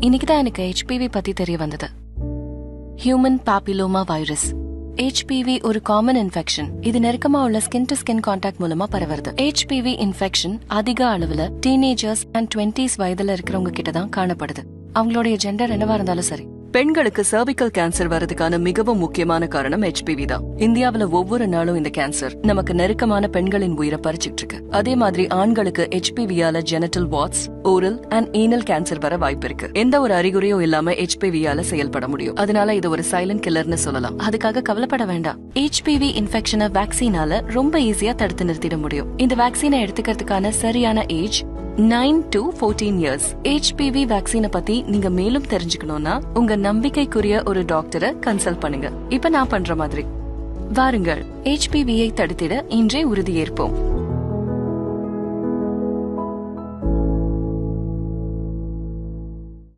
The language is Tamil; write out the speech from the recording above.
இன்னைக்கு தான் எனக்கு ஹெச்பிவி பத்தி தெரிய வந்தது. ஹியூமன் பாப்பிலோமா வைரஸ் ஹெச்பிவி ஒரு காமன் இன்ஃபெக்ஷன் இது நெருக்கமா உள்ள ஸ்கின் டு ஸ்கின் கான்டாக்ட் மூலமா பரவுறது. ஹெச்பிவி இன்ஃபெக்ஷன் அதிக அளவுல டீனேஜர்ஸ் அண்ட் டுவெண்டிஸ் வயதுல இருக்கிறவங்க கிட்ட தான் காணப்படுது. அவங்களுடைய ஜெண்டர் என்னவா இருந்தாலும் சரி. பெண்களுக்கு சர்விக்கல் கேன்சர் வரதுக்கான மிகவும் முக்கியமான காரணம் ஹெச்பிவி தான். இந்தியாவில ஒவ்வொரு நாளும் இந்த கேன்சர் நமக்கு நெருக்கமான பெண்களின் உயிரை பறிச்சுட்டு இருக்கு. அதே மாதிரி ஆண்களுக்கு ஹெச்பிவியால genital warts oral and anal cancer வர வாய்ப்பு இருக்கு. எந்த ஒரு அறிகுறியும் இல்லாம ஹெச்பிவியால செயல்பட முடியும். அதனால இது ஒரு சைலண்ட் கில்லர்னு சொல்லலாம். அதுக்காக கவலைப்பட வேண்டாம். ஹெச்பிவி இன்ஃபெக்ஷனை வேக்சினால ரொம்ப ஈஸியா தடுத்து நிறுத்திட முடியும். இந்த வேக்சினை எடுத்துக்கிறதுக்கான சரியான age nine to 14 years HPV வேக்சினை பத்தி நீங்க மேலும் தெரிஞ்சுக்கணும்னா உங்க நம்பிக்கைக்குரிய ஒரு டாக்டரை கன்சல்ட் பண்ணுங்க. இப்ப நான் பண்ற மாதிரி. வாருங்கள் ஹெச்பிவியை தடுத்திட இன்றே உறுதியேற்போம்.